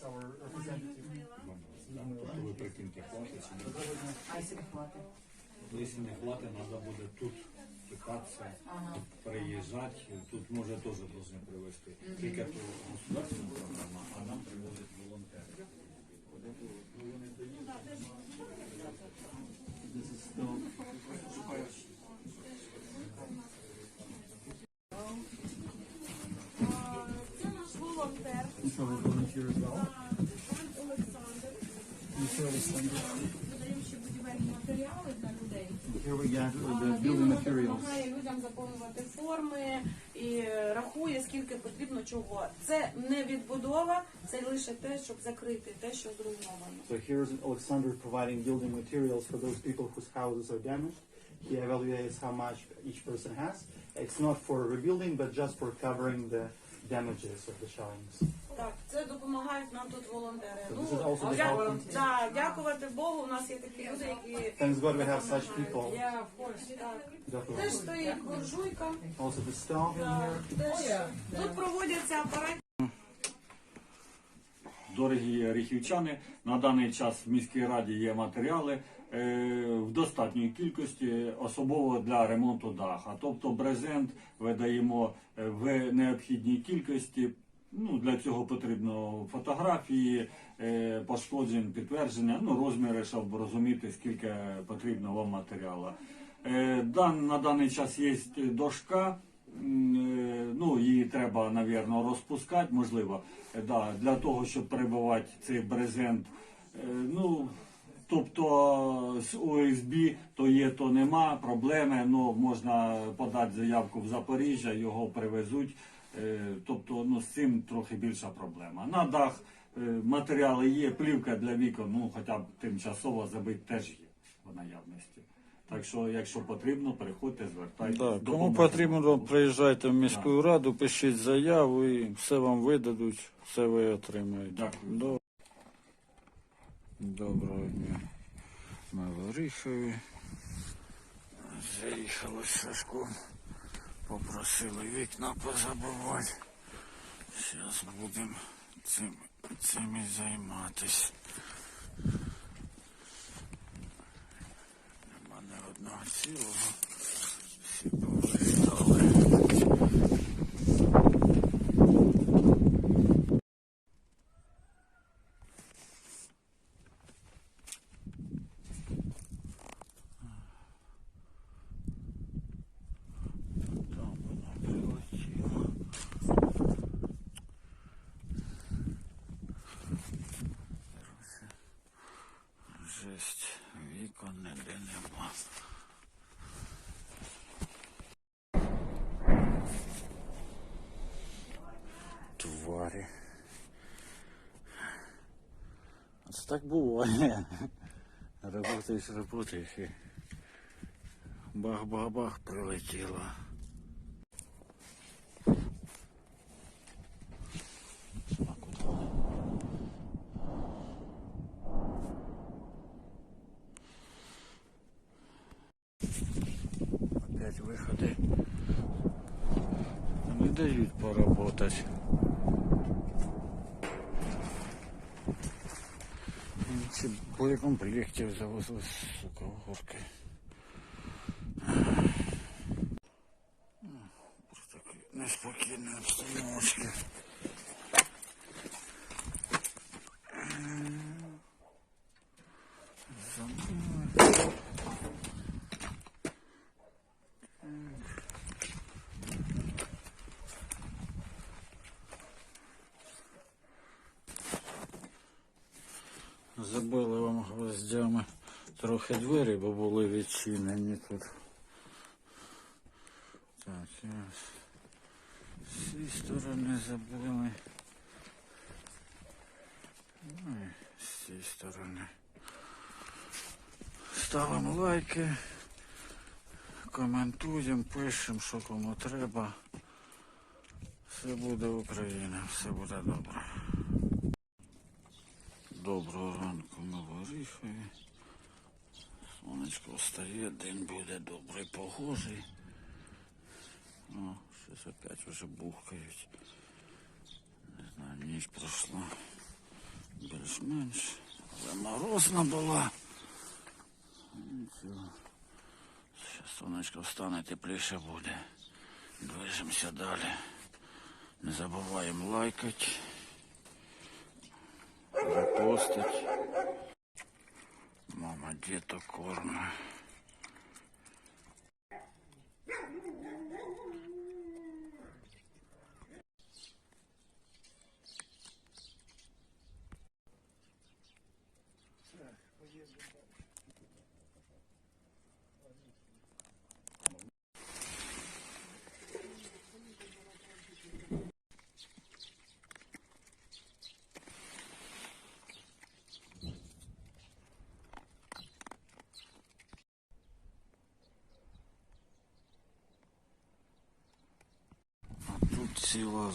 It's our representative. Ви прикиньте, хватить чи ні? А якщо не хватить? Ну, Якщо не хватить, треба буде тут пікатися, Ага. приїжджати. Тут може теж повинні привезти. Тільки то государственна програма, а нам привозять волонтери. This is still Додаємо ще будівельні матеріали для людей. Here we gather the building materials. допомагає людям заповнювати форми і рахує, скільки потрібно чого. Це не відбудова, це лише те, щоб закрити те, що зруйновано. So here's Alexander providing building materials for those people whose houses are damaged. He evaluates how much each person has. It's not for rebuilding, but just for covering the damages of the shelvings. Так, це допомагають нам тут волонтери. So this is also the дя- help. да, дякувати Богу, у нас є такі люди, які Thanks God we have such people. Yeah, of course. Так. Definitely. Стоїть буржуйка. Also the staff in here. теж. Тут проводяться апарат. Дорогі ріхівчани, на даний час в міській раді є матеріали е, в достатньої кількості, особливо для ремонту даха. Тобто брезент видаємо е, в необхідній кількості. Ну, для цього потрібно фотографії, е, пошкоджень, підтвердження, ну, розміри, щоб розуміти, скільки потрібно вам матеріалу. Е, на даний час є дошка. Е, Ну, її треба, навірно, розпускати, можливо, е, да, для того, щоб перебивати цей брезент. Е, Ну, тобто з ОСБ то є, то нема проблеми. Ну, можна подати заявку в Запоріжжя, його привезуть. Е, Тобто, ну, з цим трохи більша проблема. На дах е, матеріали є, плівка для вікон, ну, хоча б тимчасово забити теж є в наявності. Так що, якщо потрібно, приходьте, звертайтеся. Да, кому потрібно, приїжджайте в міську раду, пишіть заяву і все вам видадуть, все ви отримаєте. Дякую. До- Доброго дня. Оріхові. Заїхали з Сашком. Попросили вікна позабивати. Зараз будемо цим, цим і займатися. Нема не одного цілого. Тварі. Це так буває. Работаєш, работаєш і бах-бах-бах прилетіло. не дают поработать. Ці боєкомплектів завезли, сука, в горки. Просто такі неспокійні Забили вам гвоздями трохи двері, бо були відчинені тут. Так, зараз. З цієї сторони забили. Ну і з цієї сторони. Ставимо лайки, коментуємо, пишемо, що кому треба. Все буде Україна, все буде добре. Доброго ранку ми Оріхові. Сонечко встає, день буде добрий, погожий. О, щось опять вже бухкають. Не знаю, ніч пройшла. більш-менш. Але морозна була. Нічого. Сонечко встане, тепліше буде. Движемося далі. Не забуваємо лайкати, репостить. Мама діток корма. А тут ціла